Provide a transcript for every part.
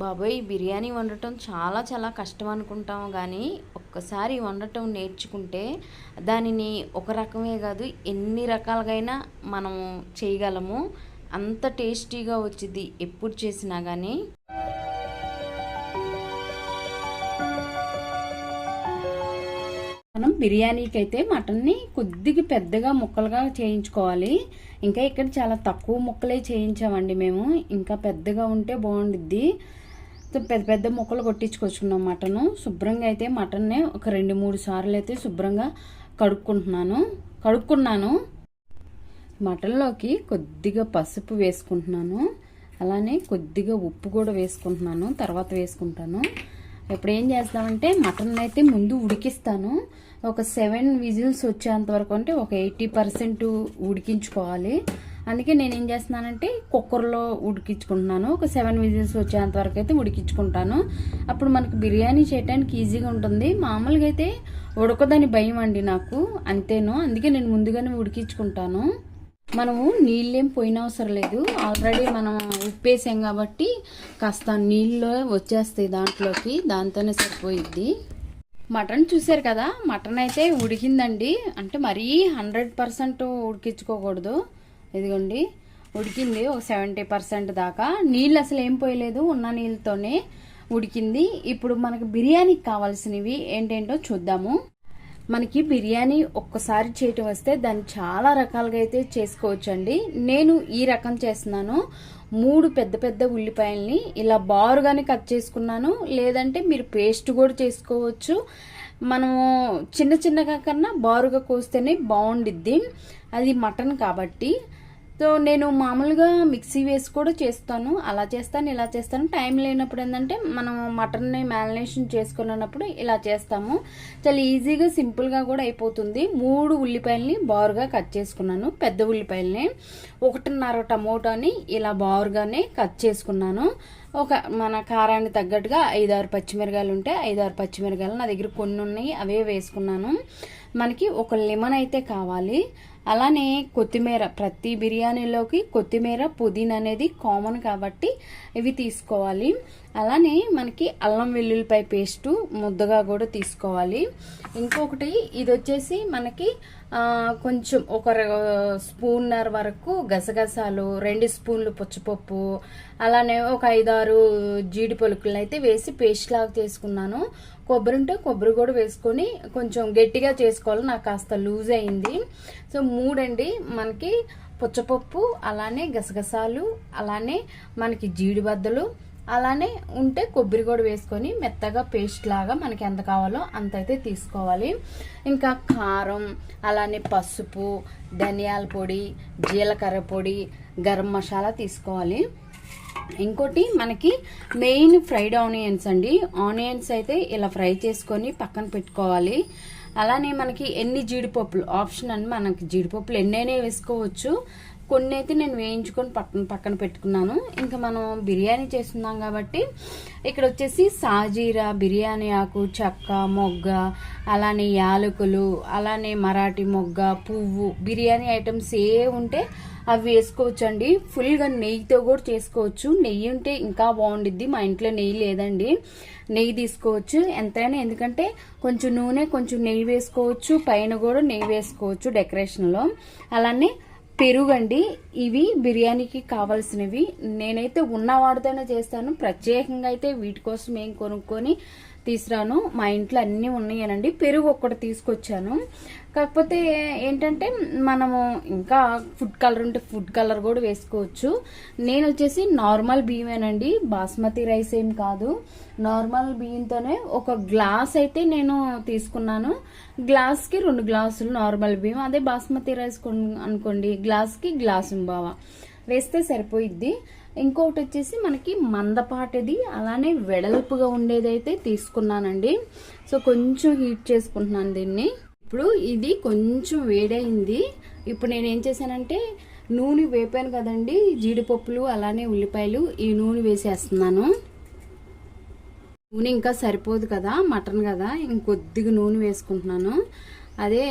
బాబోయ్ బిర్యానీ వండటం చాలా చాలా కష్టం అనుకుంటాము కానీ ఒక్కసారి వండటం నేర్చుకుంటే దానిని ఒక రకమే కాదు ఎన్ని రకాలుగైనా మనము చేయగలము. అంత టేస్టీగా వచ్చింది ఎప్పుడు చేసినా కానీ మనం బిర్యానీకి అయితే మటన్ని కొద్దిగా పెద్దగా ముక్కలుగా చేయించుకోవాలి. ఇంకా ఇక్కడ చాలా తక్కువ ముక్కలే చేయించామండి మేము. ఇంకా పెద్దగా ఉంటే బాగుండిద్ది. పెద్ద పెద్ద ముక్కలు కొట్టించుకొచ్చుకున్నాం మటను. శుభ్రంగా అయితే మటన్నే ఒక రెండు మూడు సార్లు అయితే శుభ్రంగా కడుక్కుంటున్నాను. కడుక్కున్నాను. మటన్లోకి కొద్దిగా పసుపు వేసుకుంటున్నాను. అలానే కొద్దిగా ఉప్పు కూడా వేసుకుంటున్నాను. తర్వాత వేసుకుంటాను. ఇప్పుడు ఏం చేస్తామంటే మటన్ అయితే ముందు ఉడికిస్తాను. ఒక సెవెన్ విజిల్స్ వచ్చేంత వరకు అంటే ఒక ఎయిటీ పర్సెంట్ ఉడికించుకోవాలి. అందుకే నేను ఏం చేస్తున్నానంటే కుక్కర్లో ఉడికించుకుంటున్నాను. ఒక సెవెన్ విజిల్స్ వచ్చేంత వరకు అయితే ఉడికించుకుంటాను. అప్పుడు మనకు బిర్యానీ చేయడానికి ఈజీగా ఉంటుంది. మామూలుగా అయితే ఉడకదని భయం అండి నాకు. అంతేను. అందుకే నేను ముందుగానే ఉడికించుకుంటాను. మనము నీళ్ళేం పోయిన అవసరం లేదు. ఆల్రెడీ మనం ఉప్పేసాం కాబట్టి కాస్త నీళ్ళు వచ్చేస్తాయి దాంట్లోకి. దాంతోనే సరిపోయిద్ది. మటన్ చూసారు కదా? మటన్ అయితే ఉడికిందండి. అంటే మరీ హండ్రెడ్ పర్సెంట్ ఉడికించుకోకూడదు. ఇదిగోండి ఉడికింది ఒక సెవెంటీ పర్సెంట్ దాకా. నీళ్ళు అసలు ఏం పోయలేదు ఉన్న నీళ్ళతోనే ఉడికింది. ఇప్పుడు మనకు బిర్యానీకి కావాల్సినవి ఏంటేంటో చూద్దాము. మనకి బిర్యానీ ఒక్కసారి చేయటం వస్తే దాన్ని చాలా రకాలుగా అయితే చేసుకోవచ్చండి. నేను ఈ రకం చేస్తున్నాను. మూడు పెద్ద పెద్ద ఉల్లిపాయల్ని ఇలా బారుగానే కట్ చేసుకున్నాను. లేదంటే మీరు పేస్ట్ కూడా చేసుకోవచ్చు. మనము చిన్న చిన్నగా కన్నా బారుగా కోస్తేనే బాగుండిద్ది. అది మటన్ కాబట్టి సో నేను మామూలుగా మిక్సీ వేసి కూడా చేస్తాను. అలా చేస్తాను ఇలా చేస్తాను. టైం లేనప్పుడు ఏంటంటే మనం మటన్ని మ్యారినేషన్ చేసుకున్నప్పుడు ఇలా చేస్తాము. చాలా ఈజీగా సింపుల్గా కూడా అయిపోతుంది. మూడు ఉల్లిపాయలని బారుగా కట్ చేసుకున్నాను. పెద్ద ఉల్లిపాయలని ఒకటిన్నర టమోటాని ఇలా బారుగానే కట్ చేసుకున్నాను. ఒక మన కారాన్ని తగ్గట్టుగా ఐదారు పచ్చిమిరకాయలు ఉంటే ఐదారు పచ్చిమిరకాయలు నా దగ్గర కొన్ని ఉన్నాయి అవే వేసుకున్నాను. మనకి ఒక లెమన్ అయితే కావాలి. అలానే కొత్తిమీర ప్రతి బిర్యానీలోకి కొత్తిమీర పుదీనా అనేది కామన్ కాబట్టి ఇవి తీసుకోవాలి. అలానే మనకి అల్లం వెల్లుల్లిపాయ పేస్టు ముద్దగా కూడా తీసుకోవాలి. ఇంకొకటి ఇది వచ్చేసి మనకి కొంచెం ఒక స్పూన్నర వరకు గసగసాలు రెండు స్పూన్లు పుచ్చపప్పు అలానే ఒక ఐదారు జీడి పలుకులను అయితే వేసి పేస్ట్ లాగా చేసుకున్నాను. కొబ్బరి ఉంటే కొబ్బరి కూడా వేసుకొని కొంచెం గట్టిగా చేసుకోవాలి. నాకు కాస్త లూజ్ అయింది. సో మూడండి. మనకి పుచ్చపప్పు అలానే గసగసాలు అలానే మనకి జీడిబద్దలు అలానే ఉంటే కొబ్బరి కూడా వేసుకొని మెత్తగా పేస్ట్ లాగా మనకి ఎంత కావాలో అంత అయితే తీసుకోవాలి. ఇంకా కారం అలానే పసుపు ధనియాల పొడి జీలకర్ర పొడి గరం మసాలా తీసుకోవాలి. ఇంకోటి మనకి మెయిన్ ఫ్రైడ్ ఆనియన్స్ అండి. ఆనియన్స్ అయితే ఇలా ఫ్రై చేసుకొని పక్కన పెట్టుకోవాలి. అలానే మనకి ఎన్ని జీడిపప్పులు ఆప్షన్ అని మనకి జీడిపప్పులు ఎన్నైనా వేసుకోవచ్చు. కొన్ని అయితే నేను వేయించుకొని పక్కన పక్కన పెట్టుకున్నాను. ఇంకా మనం బిర్యానీ చేస్తున్నాం కాబట్టి ఇక్కడ వచ్చేసి సాజీరా బిర్యానీ ఆకు చెక్క మొగ్గ అలానే యాలకులు అలానే మరాఠీ మొగ్గ పువ్వు బిర్యానీ ఐటమ్స్ ఏ ఉంటే అవి వేసుకోవచ్చండి. ఫుల్గా నెయ్యితో కూడా చేసుకోవచ్చు. నెయ్యి ఉంటే ఇంకా బాగుండిద్ది. మా ఇంట్లో నెయ్యి లేదండి. నెయ్యి తీసుకోవచ్చు. ఎంతైనా ఎందుకంటే కొంచెం నూనె కొంచెం నెయ్యి వేసుకోవచ్చు. పైన కూడా నెయ్యి వేసుకోవచ్చు డెకరేషన్లో. అలానే పెరుగండి. ఇవి బిర్యానీకి కావాల్సినవి. నేనైతే ఉన్న వాడితోనే చేస్తాను. ప్రత్యేకంగా అయితే వీటి కోసం ఏం కొనుక్కొని తీసురాను. మా ఇంట్లో అన్నీ ఉన్నాయనండి. పెరుగు ఒక్కటి తీసుకొచ్చాను. కాకపోతే ఏంటంటే మనము ఇంకా ఫుడ్ కలర్ ఉంటే ఫుడ్ కలర్ కూడా వేసుకోవచ్చు. నేను వచ్చేసి నార్మల్ బియ్యమేనండి. బాస్మతి రైస్ ఏం కాదు. నార్మల్ బియ్యంతోనే ఒక గ్లాస్ అయితే నేను తీసుకున్నాను. గ్లాస్కి రెండు గ్లాసులు నార్మల్ బియ్యం. అదే బాస్మతి రైస్ అనుకోండి. గ్లాస్కి గ్లాసు బావా వేస్తే సరిపోయిద్ది. ఇంకొకటి వచ్చేసి మనకి మందపాటిది అలానే వెడల్పుగా ఉండేదైతే తీసుకున్నానండి. సో కొంచెం హీట్ చేసుకుంటున్నాను దీన్ని. ఇప్పుడు ఇది కొంచెం వేడైంది ఇప్పుడు నేను ఏం చేశానంటే నూనె వేపాను కదండి జీడిపప్పులు అలానే ఉల్లిపాయలు ఈ నూనె వేసేస్తున్నాను. నూనె ఇంకా సరిపోదు కదా మటన్ కదా ఇంకొద్దిగా నూనె వేసుకుంటున్నాను. అదే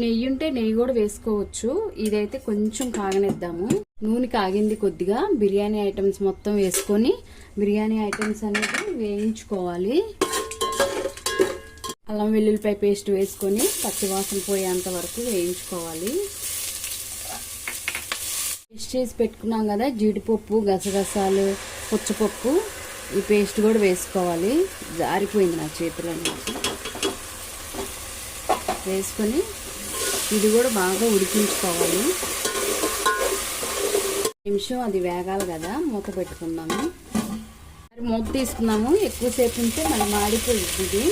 నెయ్యి ఉంటే నెయ్యి కూడా వేసుకోవచ్చు. ఇదైతే కొంచెం కాగనిద్దాము. నూనె కాగింది కొద్దిగా. బిర్యానీ ఐటమ్స్ మొత్తం వేసుకొని బిర్యానీ ఐటమ్స్ అనేది వేయించుకోవాలి. అల్లం వెల్లుల్లిపాయ పేస్ట్ వేసుకొని పచ్చివాసన పోయేంత వరకు వేయించుకోవాలి. పేస్ట్ చేసి పెట్టుకున్నాం కదా జీడిపప్పు గసగసాలు పుచ్చపప్పు ఈ పేస్ట్ కూడా వేసుకోవాలి. జారిపోయింది నా చేతిలో నుంచి వేసుకొని ఇది కూడా బాగా ఉడికించుకోవాలి. నిమిషం అది వేగాలి కదా మూత పెట్టుకుందాము. మరి మూత తీసుకున్నాము ఎక్కువసేపు ఉంటే మళ్ళీ మాడిపోయింది ఇది.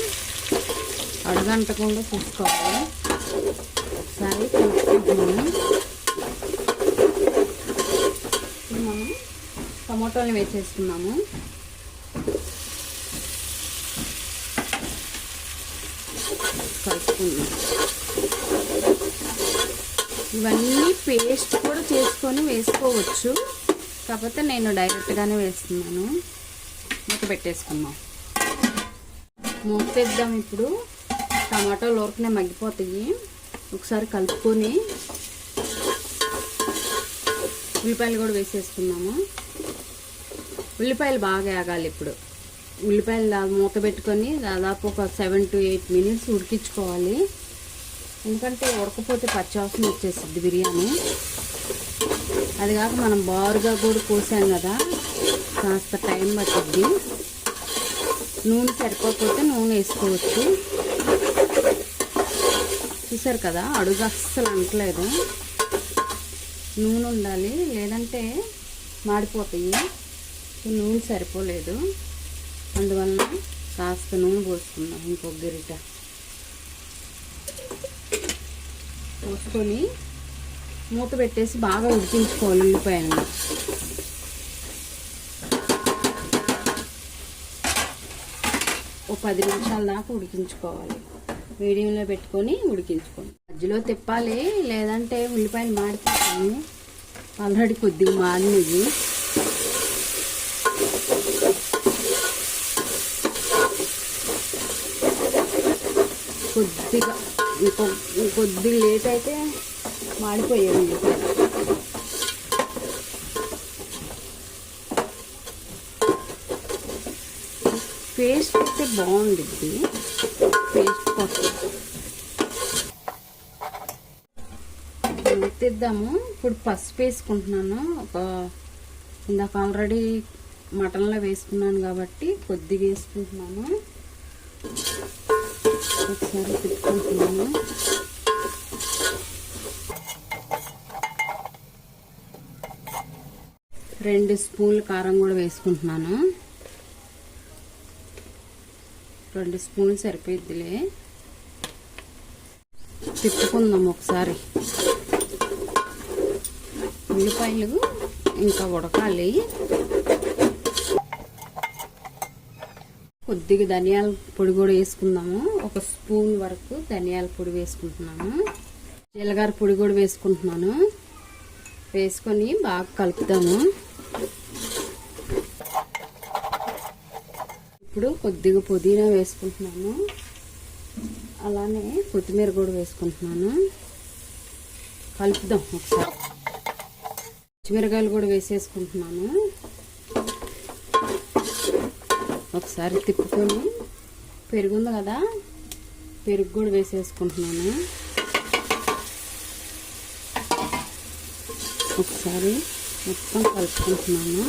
చూసుకోవాలి. ఒకసారి కలుపుకుంటున్నాము మనం టమాటోని వేసేసుకున్నాము. కలుపుకుందాం ఇవన్నీ పేస్ట్ కూడా చేసుకొని వేసుకోవచ్చు. కాకపోతే నేను డైరెక్ట్గానే వేస్తున్నాను. మూత పెట్టేసుకుందాం. మూత తెద్దాం ఇప్పుడు. టమాటాలు ఊరకనే మగ్గిపోతాయి. ఒకసారి కలుపుకొని ఉల్లిపాయలు కూడా వేసేసుకున్నాము ఉల్లిపాయలు బాగా ఆగాలి ఇప్పుడు. ఉల్లిపాయలు మూత పెట్టుకొని దాదాపు ఒక సెవెన్ టు ఎయిట్ మినిట్స్ ఉడికించుకోవాలి. ఎందుకంటే ఉడకపోతే పచ్చివాసన వచ్చేసిద్ది బిర్యానీ. అది కాక మనం బారుగా కూడా కోసాం కదా కాస్త టైం పట్టుద్ది. నూనె సరిపోకపోతే నూనె వేసుకోవచ్చు. చూసారు కదా అడుగు అస్సలు అంటలేదు. నూనె ఉండాలి లేదంటే మాడిపోతాయి. నూనె సరిపోలేదు. అందువలన కాస్త నూనె పోసుకుందాం ఇంకొక గరిట. పోసుకొని మూత పెట్టేసి బాగా ఉడికించుకోవాలి ఉల్లిపాయలను. ఓ పది నిమిషాల దాకా ఉడికించుకోవాలి. మీడియంలో పెట్టుకొని ఉడికించుకోండి. మధ్యలో తిప్పాలి లేదంటే ఉల్లిపాయలు మాడిపోతాయి. ఆల్రెడీ కొద్దిగా మాడినవి. కొద్దిగా ఇంకో కొద్దిగా లేట్ అయితే మాడిపోయేది పేస్ట్ అయితే బాగుండిద్ది. పేస్ట్ కోసం తెద్దాము ఇప్పుడు పసుపు వేసుకుంటున్నాను. ఒక ఇందాక ఆల్రెడీ మటన్లో వేసుకున్నాను కాబట్టి కొద్దిగా వేసుకుంటున్నాను. ఒకసారి తిప్పుకుంటున్నాను రెండు స్పూన్లు కారం కూడా వేసుకుంటున్నాను. రెండు స్పూన్లు సరిపోయిద్దిలే. తిప్పుకుందాం ఒకసారి. ఉల్లిపాయలు ఇంకా ఉడకాలి. కొద్దిగా ధనియాల పొడి కూడా వేసుకుందాము. ఒక స్పూన్ వరకు ధనియాల పొడి వేసుకుంటున్నాము జీలకర్ర పొడి కూడా వేసుకుంటున్నాను. వేసుకొని బాగా కలుపుదాము ఇప్పుడు కొద్దిగా పుదీనా వేసుకుంటున్నాను. అలానే కొత్తిమీర కూడా వేసుకుంటున్నాను. కలుపుదాం ఒకసారి. పచ్చిమిరకాయలు కూడా వేసేసుకుంటున్నాను. ఒకసారి తిప్పుకొని పెరుగుంది కదా పెరుగు కూడా వేసేసుకుంటున్నాను. ఒకసారి మొత్తం కలుపుకుంటున్నాను.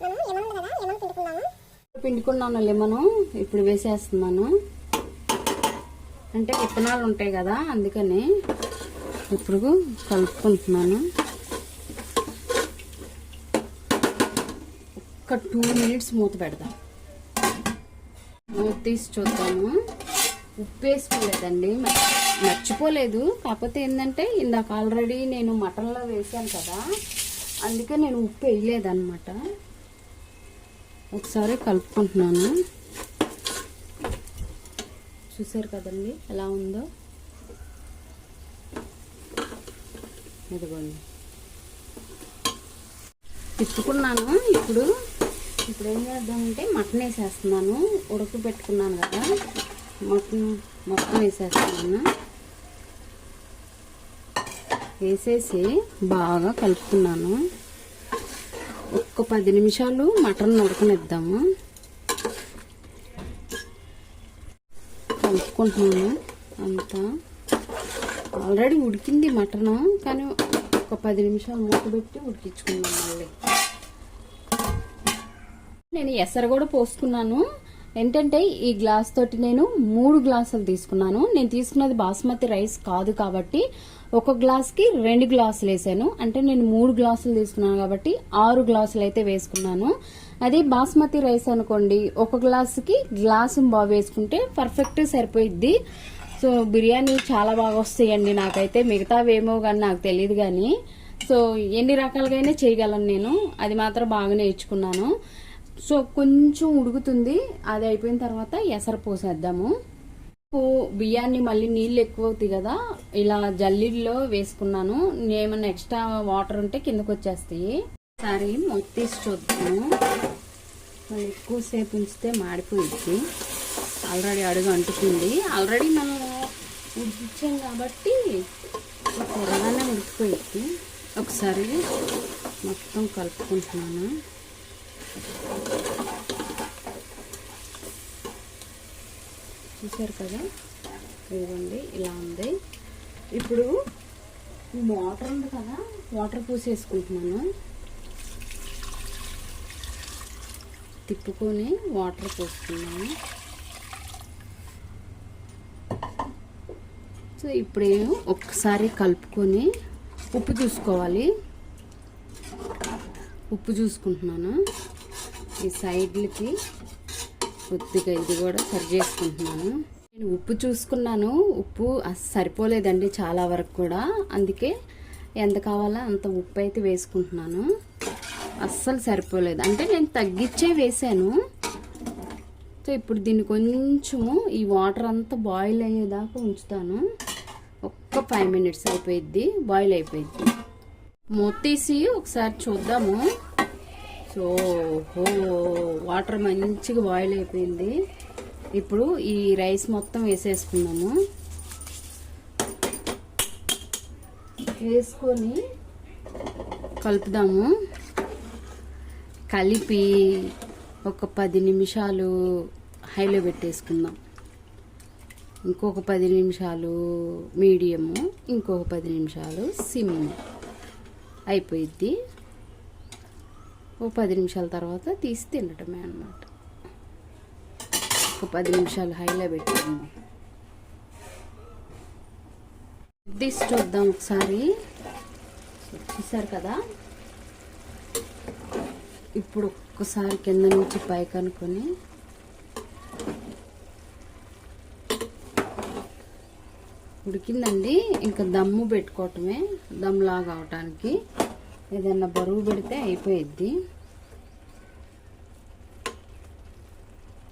బాగా మనం లెమన్ పిండుకున్నాను లెమను ఇప్పుడు వేసేస్తున్నాను. అంటే విత్తనాలు ఉంటాయి కదా అందుకని ఇప్పుడు కలుపుకుంటున్నాను. ఒక టూ మినిట్స్ మూత పెడదాం. మూత తీసి చూద్దాము. ఉప్పు వేసుకోలేదండి. మర్చిపోలేదు. కాకపోతే ఏంటంటే ఇందాక ఆల్రెడీ నేను మటన్లో వేసాను కదా. అందుకే నేను ఉప్పు వేయలేదన్నమాట. ఒకసారి కలుపుకుంటున్నాను. చూసారు కదండి ఎలా ఉందో? ఇదిగోండి. తిప్పుకున్నాను. ఇప్పుడు ఇప్పుడు ఏం చేద్దామంటే మటన్ వేసేస్తున్నాను. ఉడక పెట్టుకున్నాను కదా. మటన్ మొత్తం వేసేస్తున్నాను. వేసేసి బాగా కలుపుతున్నాను. ఒక్క పది నిమిషాలు మటన్ ఉడకనిద్దాము. కలుపుకుంటున్నాను అంతా. ఆల్రెడీ ఉడికింది మటను కానీ ఒక పది నిమిషాలు మూత పెట్టి ఉడికించుకున్నాను మళ్ళీ. నేను ఎసరు కూడా పోసుకున్నాను. ఏంటంటే ఈ గ్లాస్ తోటి నేను మూడు గ్లాసులు తీసుకున్నాను. నేను తీసుకున్నది బాస్మతి రైస్ కాదు కాబట్టి ఒక గ్లాస్కి రెండు గ్లాసులు వేసాను. అంటే నేను మూడు గ్లాసులు తీసుకున్నాను కాబట్టి ఆరు గ్లాసులు అయితే వేసుకున్నాను. అది బాస్మతి రైస్ అనుకోండి ఒక గ్లాసుకి గ్లాసు బాగా వేసుకుంటే పర్ఫెక్ట్ సరిపోయిద్ది. సో బిర్యానీ చాలా బాగా వస్తాయండి నాకైతే. మిగతావేమో కానీ నాకు తెలియదు కానీ సో ఎన్ని రకాలుగా చేయగలను నేను. అది మాత్రం బాగా నేర్చుకున్నాను. సో కొంచెం ఉడుకుతుంది. అది అయిపోయిన తర్వాత ఎసరు పోసేద్దాము. బియ్యాన్ని మళ్ళీ నీళ్ళు ఎక్కువ అవుతాయి కదా. ఇలా జల్లీల్లో వేసుకున్నాను. ఏమన్నా ఎక్స్ట్రా వాటర్ ఉంటే కిందకు వచ్చేస్తాయి. సరే మొత్తేసి చూద్దాము. మళ్ళీ ఎక్కువసేపు ఉంచితే మాడిపోయింది ఆల్రెడీ అడుగు అంటుకుంది. ఆల్రెడీ మనం ఉడికించాం కాబట్టి త్వరగానే ఉడికిపోయింది. ఒకసారి మొత్తం కలుపుకుంటున్నాను. చూసారు కదా? ఇదిగోండి ఇలా ఉంది. ఇప్పుడు వాటర్ ఉంది కదా? వాటర్ పూసేసుకుంటున్నాను. తిప్పుకొని వాటర్ పోసుకున్నాను సో ఇప్పుడేమో ఒక్కసారి కలుపుకొని ఉప్పు చూసుకోవాలి. ఉప్పు చూసుకుంటున్నాను. ఈ సైడ్లకి కొద్దిగా ఇది కూడా సరి చేసుకుంటున్నాను. నేను ఉప్పు చూసుకున్నాను. ఉప్పు సరిపోలేదండి చాలా వరకు కూడా. అందుకే ఎంత కావాలో అంత ఉప్పు అయితే వేసుకుంటున్నాను. అస్సలు సరిపోలేదు. అంటే నేను తగ్గించే వేసాను. సో ఇప్పుడు దీన్ని కొంచెము ఈ వాటర్ అంతా బాయిల్ అయ్యేదాకా ఉంచుతాను. ఒక్క ఫైవ్ మినిట్స్ అయిపోయిద్ది బాయిల్ అయిపోయిద్ది. మూత తీసి ఒకసారి చూద్దాము. సో హో వాటర్ మంచిగా బాయిల్ అయిపోయింది. ఇప్పుడు ఈ రైస్ మొత్తం వేసేసుకున్నాము వేసుకొని కలుపుదాము. కలిపి ఒక పది నిమిషాలు హైలో పెట్టేసుకుందాం. ఇంకొక పది నిమిషాలు మీడియము ఇంకొక పది నిమిషాలు సిమ్ అయిపోయిద్ది. ఓ పది నిమిషాల తర్వాత తీసి తినటమే అన్నమాట. ఒక పది నిమిషాలు హైలో పెట్టాము తీసి చూద్దాం ఒకసారి. చూసారు కదా? ఇప్పుడు ఒక్కసారి కింద నుంచి పైకి అనుకొని ఉడికిందండి. ఇంకా దమ్ము పెట్టుకోవటమే దమ్లాగా అవటానికి. ఏదన్నా బరువు పెడితే అయిపోయిద్ది.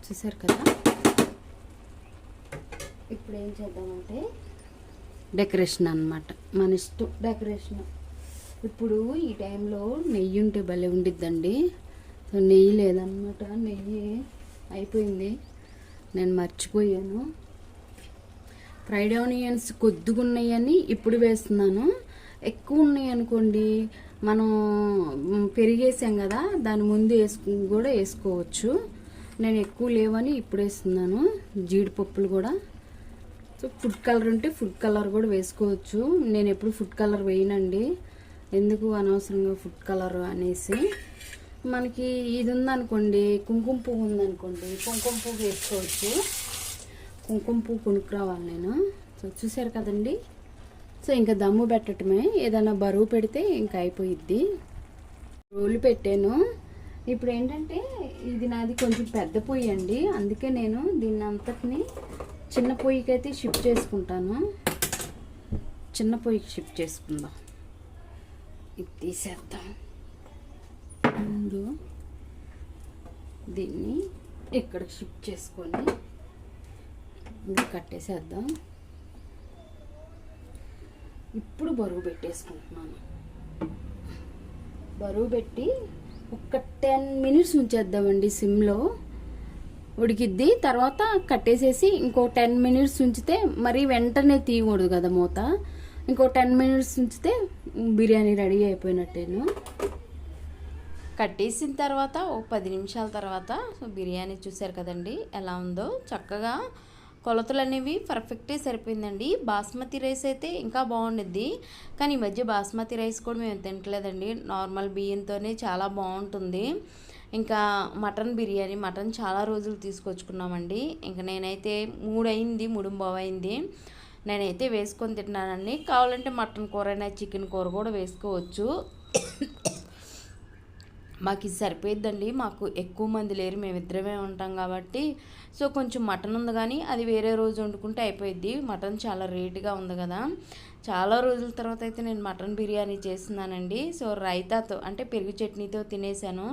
చూసారు కదా? ఇప్పుడు ఏం చేద్దామంటే డెకరేషన్ అన్నమాట. మన ఇష్టం డెకరేషన్. ఇప్పుడు ఈ టైంలో నెయ్యి ఉంటే భలే ఉండిద్దండి. సో నెయ్యి లేదనమాట నెయ్యి అయిపోయింది. నేను మర్చిపోయాను. ఫ్రైడ్ ఆనియన్స్ కొద్దిగా ఉన్నాయని ఇప్పుడు వేస్తున్నాను. ఎక్కువ ఉన్నాయి అనుకోండి మనం పెరిగేసాం కదా దాని ముందు వేసుకు కూడా వేసుకోవచ్చు. నేను ఎక్కువ లేవని ఇప్పుడు వేస్తున్నాను. జీడిపప్పులు కూడా. సో ఫుడ్ కలర్ ఉంటే ఫుడ్ కలర్ కూడా వేసుకోవచ్చు. నేను ఎప్పుడు ఫుడ్ కలర్ వేయనండి. ఎందుకు అనవసరంగా ఫుడ్ కలర్ అనేసి. మనకి ఇది ఉందనుకోండి కుంకుమ పువ్వు ఉందనుకోండి కుంకుమ పువ్వు వేసుకోవచ్చు. కుంకుమ పువ్వు కొనుక్కురావాలి నేను. సో చూసారు కదండి? సో ఇంకా దమ్ము పెట్టడమే ఏదైనా బరువు పెడితే ఇంకా అయిపోయిద్ది. రోలు పెట్టాను. ఇప్పుడు ఏంటంటే ఇది నాది కొంచెం పెద్ద పొయ్యి అండి. అందుకే నేను దీన్ని అంతటిని చిన్న పొయ్యికి అయితే షిఫ్ట్ చేసుకుంటాను. చిన్న పొయ్యికి షిఫ్ట్ చేసుకుందాం. ఇది తీసేద్దాం. ముందు దీన్ని ఇక్కడికి షిఫ్ట్ చేసుకొని ఇంకా కట్టేసేద్దాం ఇప్పుడు బరువు పెట్టేసుకుంటున్నాను. బరువు పెట్టి ఒక టెన్ మినిట్స్ ఉంచేద్దామండి సిమ్లో. ఉడికిద్ది. తర్వాత కట్టేసేసి ఇంకో టెన్ మినిట్స్ ఉంచితే మరి వెంటనే తీయకూడదు కదా మూత. ఇంకో టెన్ మినిట్స్ ఉంచితే బిర్యానీ రెడీ అయిపోయినట్టేను. కట్టేసిన తర్వాత ఓ పది నిమిషాల తర్వాత సో బిర్యానీ చూసారు కదండి ఎలా ఉందో. చక్కగా కొలతలు అనేవి పర్ఫెక్టే సరిపోయిందండి. బాస్మతి రైస్ అయితే ఇంకా బాగుండిద్ది. కానీ ఈ మధ్య బాస్మతి రైస్ కూడా మేము తింటలేదండి నార్మల్ బియ్యంతోనే చాలా బాగుంటుంది. ఇంకా మటన్ బిర్యానీ మటన్ చాలా రోజులు తీసుకొచ్చుకున్నామండి. ఇంకా నేనైతే మూడు అయింది మూడు అయింది నేనైతే వేసుకొని తింటున్నానండి. కావాలంటే మటన్ కూర అయినా చికెన్ కూర కూడా వేసుకోవచ్చు. మాకు ఇది సరిపోయిద్దండి. మాకు ఎక్కువ మంది లేరు. మేము ఇద్దరమే ఉంటాం కాబట్టి. సో కొంచెం మటన్ ఉంది కానీ అది వేరే రోజు వండుకుంటే అయిపోయిద్ది. మటన్ చాలా రేటుగా ఉంది కదా. చాలా రోజుల తర్వాత అయితే నేను మటన్ బిర్యానీ చేస్తున్నానండి. సో రైతాతో అంటే పెరుగు చట్నీతో తినేసాను.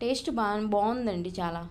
టేస్ట్ బా బాగుందండి చాలా.